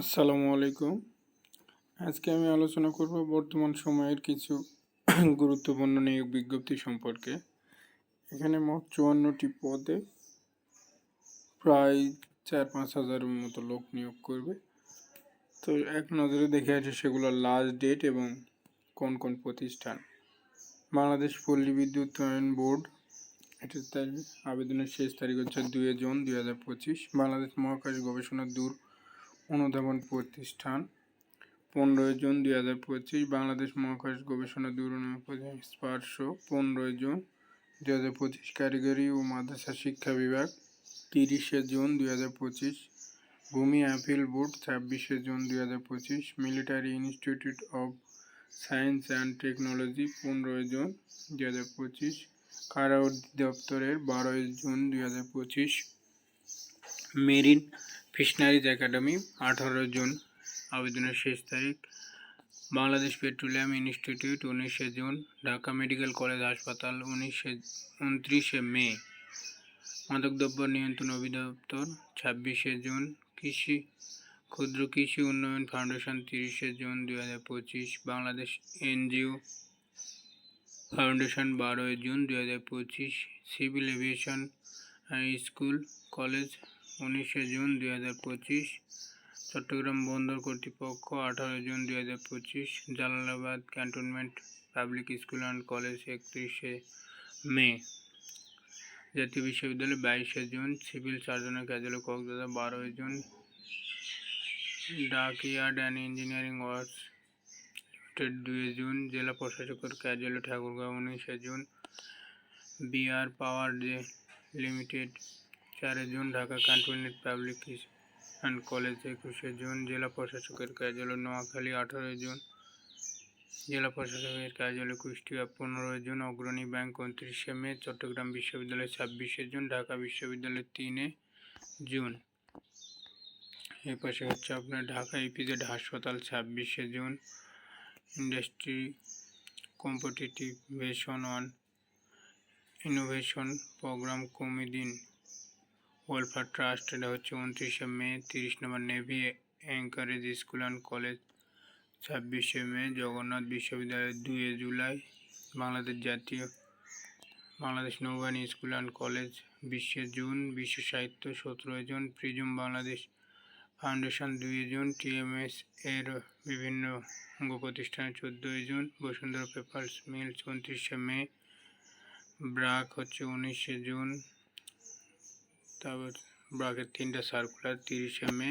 আসসালামু আলাইকুম। আজকে আমি আলোচনা করব বর্তমান সময়ের কিছু গুরুত্বপূর্ণ নিয়োগ বিজ্ঞপ্তি সম্পর্কে। এখানে মোট চুয়ান্নটি পদে প্রায় চার পাঁচ হাজারের মতো লোক নিয়োগ করবে। তো এক নজরে দেখে আছে সেগুলোর লাস্ট ডেট এবং কোন কোন প্রতিষ্ঠান। বাংলাদেশ পল্লী বিদ্যুতায়ন বোর্ড, এটির তারিখ, আবেদনের শেষ তারিখ হচ্ছে দুই জুন দুই হাজার পঁচিশ। বাংলাদেশ মহাকাশ গবেষণা দূর অনুধাবন প্রতিষ্ঠান, পনেরোই জুন দুই হাজার পঁচিশ, বাংলাদেশ মহাকাশ গবেষণা দুর্নীতি স্পার্শ পনেরোই জুন দুই হাজার পঁচিশ, কারিগরি ও মাদ্রাসা শিক্ষা বিভাগ, তিরিশে জুন দুই হাজার পঁচিশ, ভূমি অ্যাপিল বোর্ড, ছাব্বিশে জুন দুই হাজার পঁচিশ, military institute of science and technology, পনেরোই জুন দুই হাজার পঁচিশ কারা অধিদপ্তরের বারোই জুন দুই হাজার পঁচিশ, মেরিন ফিশনারিজ একাডেমি, আঠারো জুন, আবেদনের শেষ তারিখ। বাংলাদেশ পেট্রোলিয়াম ইনস্টিটিউট উনিশে জুন, ঢাকা মেডিকেল কলেজ হাসপাতাল উনিশে, উনত্রিশে মে। মাদকদ্রব্য নিয়ন্ত্রণ অধিদপ্তর, ছাব্বিশে জুন, কৃষি, ক্ষুদ্র কৃষি উন্নয়ন ফাউন্ডেশন, তিরিশে জুন দুই হাজার পঁচিশ। বাংলাদেশ এনজিও ফাউন্ডেশন, বারোই জুন দুই হাজার পঁচিশ। সিভিল এভিয়েশন স্কুল, কলেজ উনিশে জুন দুই হাজার পঁচিশ, চট্টগ্রাম বন্দর কর্তৃপক্ষ আঠারো জুন দুই হাজার পঁচিশ, Jalalabad cantonment public school and college একত্রিশে মে, জাতীয় বিশ্ববিদ্যালয় বাইশে জুন, সিভিল সার্জনের কার্যালয় কক্সবাজার বারোই June, dockyard and engineering works limited দুই জুন, জেলা প্রশাসকের কার্যালয় ঠাকুরগাঁও উনিশে June, BR power day limited চারে June, Dhaka cantonment public and college একুশে জুন, জেলা প্রশাসকের কার্যালয় নোয়াখালী আঠারোই জুন, জেলা প্রশাসকের কার্যালয় কুষ্টিয়া পনেরোই জুন, অগ্রণী ব্যাংক উনত্রিশে মে, চট্টগ্রাম বিশ্ববিদ্যালয় ছাব্বিশে জুন, ঢাকা বিশ্ববিদ্যালয় তিনে জুন। এর পাশে হচ্ছে আপনার ঢাকা ইপিজেড হাসপাতাল ছাব্বিশে June, industry কম্পিটিটিভেশন on innovation programme কমিদিন। ওয়েলফেয়ার ট্রাস্ট এটা হচ্ছে উনত্রিশে মে, তিরিশ number navy anchorage school and college ছাব্বিশে মে, জগন্নাথ বিশ্ববিদ্যালয় দুয়ে জুলাই, বাংলাদেশ জাতীয়, বাংলাদেশ নৌবাহিনী স্কুল অ্যান্ড কলেজ বিশে জুন, বিশ্ব সাহিত্য, সতেরোই জুন, প্রিজম বাংলাদেশ ফাউন্ডেশন দুই জুন, টিএমএস এর বিভিন্ন অঙ্গ প্রতিষ্ঠান চোদ্দোই জুন, বসুন্ধরা পেপার্স মিলস, উনত্রিশে মে, ব্রাক হচ্ছে উনিশে জুন তারপর ব্রাকের তিনটা সার্কুলার তিরিশে মে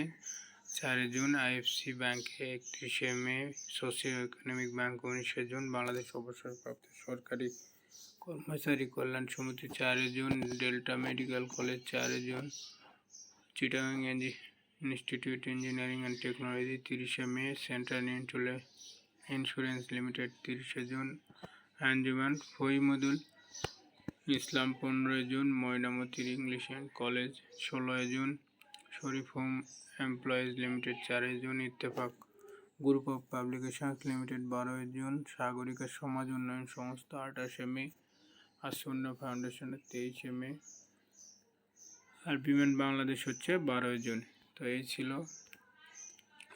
চারে জুন আইএফসি ব্যাংকে একত্রিশে মে সোশিও ইকোনমিক ব্যাংক উনিশে জুন, বাংলাদেশ অবসরপ্রাপ্ত সরকারি কর্মচারী কল্যাণ সমিতি চারে জুন ডেল্টা মেডিকেল কলেজ চারে June Chittagong institute engineering and technology তিরিশে মে সেন্ট্রাল ইন্স্যুরেন্স লিমিটেড তিরিশে জুন আঞ্জুমান ফইমদুল ইসলাম পনেরোই জুন ময়নামতির ইংলিশ কলেজ ষোলোই June, Sharif home employees limited চারই June, Ittefaq group of publications limited বারোই জুন, সাগরিকা সমাজ উন্নয়ন সংস্থা আঠাশে মে, আসন্ন ফাউন্ডেশনের তেইশে মে আর বিমান বাংলাদেশ হচ্ছে বারোই জুন। তো এই ছিল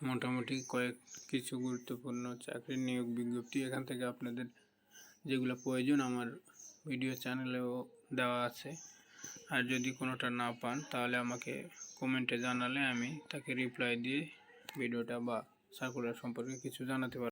মোটামুটি কয়েক কিছু গুরুত্বপূর্ণ চাকরির নিয়োগ বিজ্ঞপ্তি। এখান থেকে আপনাদের যেগুলো প্রয়োজন আমার ভিডিও চ্যানেলেও দেওয়া আছে। আর যদি কোনোটা না পান, তাহলে আমাকে কমেন্টে জানালে আমি তাকে রিপ্লাই দিয়ে ভিডিওটা বা সার্কুলার সম্পর্কে কিছু জানাতে পারব।